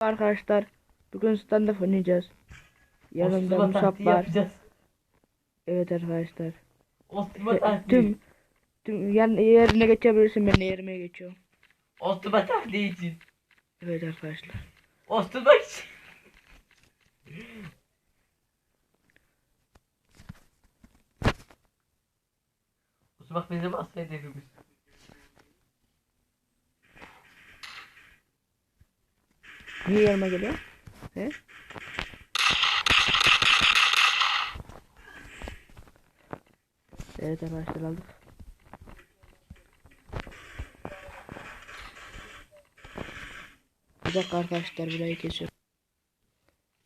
Arkadaşlar bugün stand-up oynayacağız. Yanımda Musab var. yapacağız. Evet arkadaşlar. Ve taktiği. Tüm tüm yan, yerine geçebilirsin ben de yerime geçiyorum. Ostima taktiği için. Evet arkadaşlar. Ostima için. Osman bizim asıl hedefimiz. Niye yerime geliyor? He? Evet arkadaşlar aldık. Bir dakika arkadaşlar burayı kesiyorum.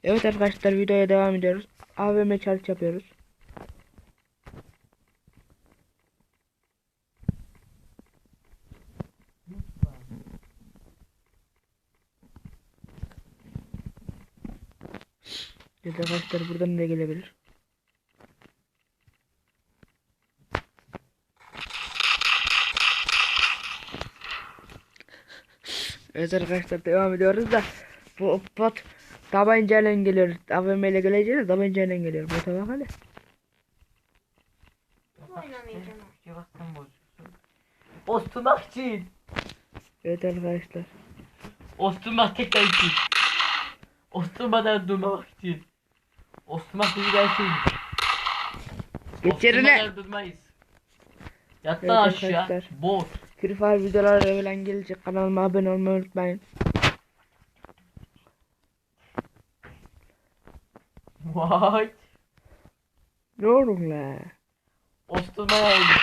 Evet arkadaşlar videoya devam ediyoruz. AVM challenge yapıyoruz. Evet arkadaşlar buradan da gelebilir. Evet arkadaşlar devam ediyoruz da bu bot tabancayla geliyor. AVM ile geleceğiz tabancayla geliyor. Bota bak bozuyorsun. Ostima için. Evet arkadaşlar. Ostima tekrar için. Ostima'dan durmamak için. Ostima sizi gelsin. Geç yerine. Ostima'dan durmayız. Yat Evet aşağı. Bot. Free Fire videoları falan gelecek. Kanalıma abone olmayı unutmayın. Vay. Ne olur la? Ostima'ya öldürdüm.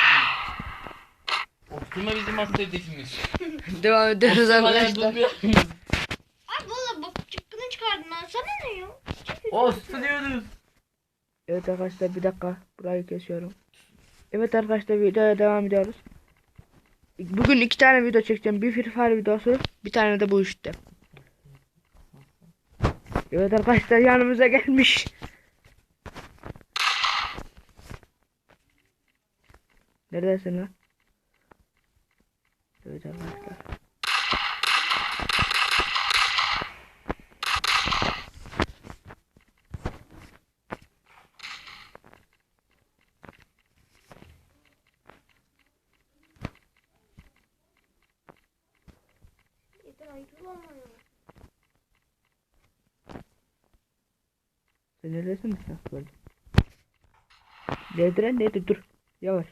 Ostima bizim asıl hedefimiz. Devam ediyoruz arkadaşlar. Ay valla bak çıkkını çıkardın lan sana ne ya? Osluyoruz. Evet arkadaşlar bir dakika. Burayı kesiyorum. Evet arkadaşlar videoya devam ediyoruz. Bugün iki tane video çekeceğim. Bir Free Fire videosu. Bir tane de bu işte. Evet arkadaşlar yanımıza gelmiş. Neredesin lan? Evet arkadaşlar. Yeter ay dur olma ya. Sen neredesin sen böyle? Nedir lan nedir dur. Yavaş.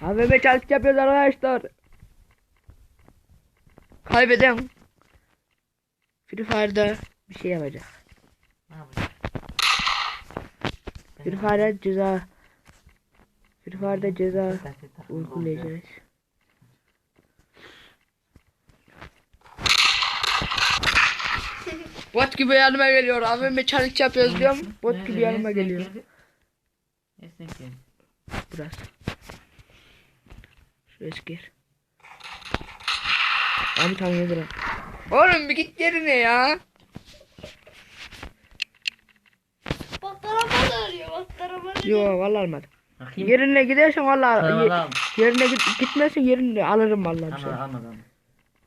AVM çalış yapıyoruz arkadaşlar. Kaybeden. Free Fire'da bir şey yapacak. Ne yapacağız? Free Fire'da ceza. Free Fire'da ceza uygulayacağız. Bot gibi yanıma geliyor. AVM challenge yapıyoruz diyorum. Bot gibi yanıma geliyor. Esnek gel. Biraz. Şuraya gir. Abi tam yedir. Oğlum bir git yerine ya. Bot araba arıyor bot araba arıyor. Yo vallahi almadı. Bakayım. Yerine gidersen vallahi Tamam, ye- tamam. yerine git, gitmezsen yerine alırım vallahi bir şey. Anladım.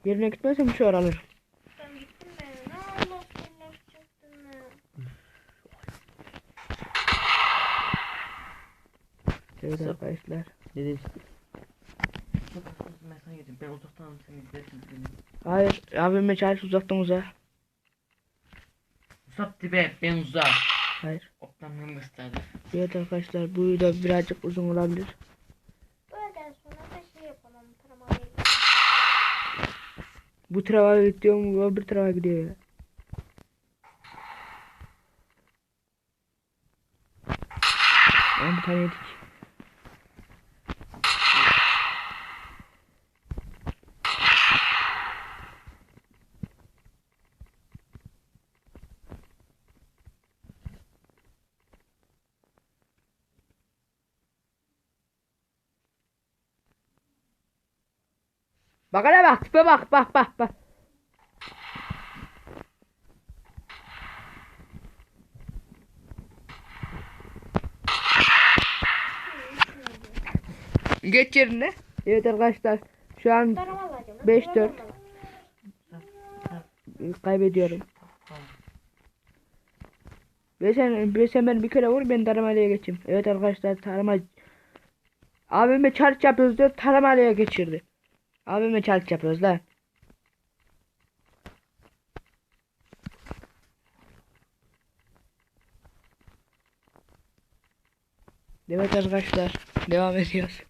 Yerine gitmezsen bir şey alırım. Ben gittim ben. Ne Allah Allah çıktın ne? Evet Sağ- arkadaşlar. Dedim. Ben sana yedim. Ben uzaktan alırım seni gidersin seni. Hayır abime çağır uzaktan uzağa. Uzak dibe ben uzak. Hayır. Oklanmamı gösterdi. Evet arkadaşlar bu video birazcık uzun olabilir. Sonra da şey yapalım. Bu tarafa gidiyor mu? O bir tarafa gidiyor ya. Ben bir tane yedik. Bak hele bak tipe bak bak bak bak. Geç yerine. Evet arkadaşlar. Şu an Tarama alacağım. 5-4. Tarama alacağım. kaybediyorum. Bir sen, bir sen beni bir kere vur ben taramalaya geçeyim. Evet arkadaşlar tarama. Abime çarç yapıyoruz diyor taramalaya geçirdi. Abime çarç yapıyoruz lan. Evet arkadaşlar devam ediyoruz.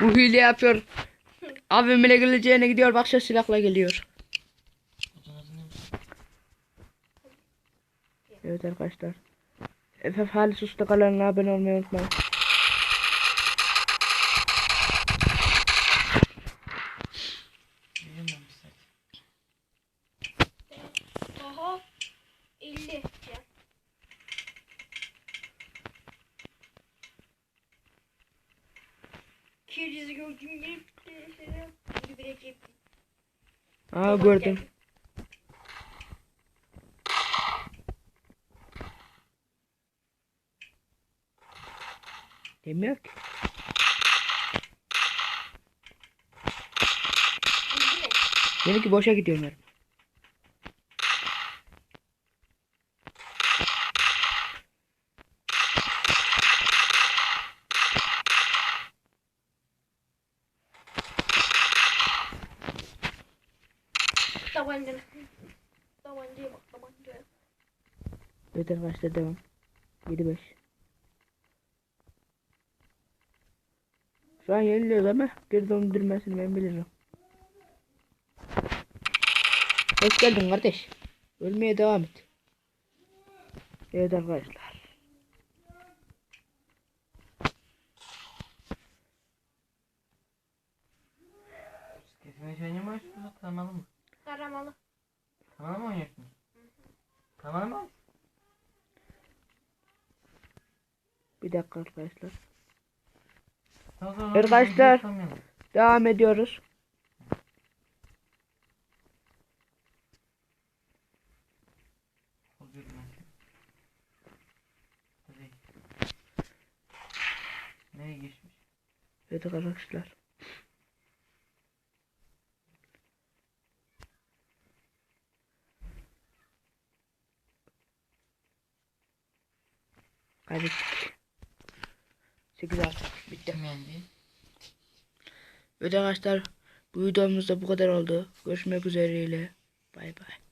Bu hile yapıyor. Abimle geleceğine gidiyor başka silahla geliyor. Evet arkadaşlar. FF Halis Usta kanalına abone olmayı unutmayın. Yürümemişler. Oha. 50 can. Kirizi gördüğüm gibi bir bir bir Aa gördüm. Demiyor ki. Benimki boşa gidiyor mermi. Tabanca. Tabancaya bak tabancaya. Evet arkadaşlar devam. 7-5. Şu an yeniliyoruz ama geri döndürmesini ben bilirim. Hoş geldin kardeş. Ölmeye devam et. Evet arkadaşlar. Şey mi oynuyorsunuz? Tamalı mı? Taramalı. Tamalı mı oynuyorsunuz? Tamalı mı? Bir dakika arkadaşlar. Arkadaşlar. Devam ediyoruz. Nereye geçmiş? Evet arkadaşlar. Kaybettik. 8 artı. Bitti. Evet arkadaşlar bu videomuz da bu kadar oldu. Görüşmek üzereyle. Bay bay.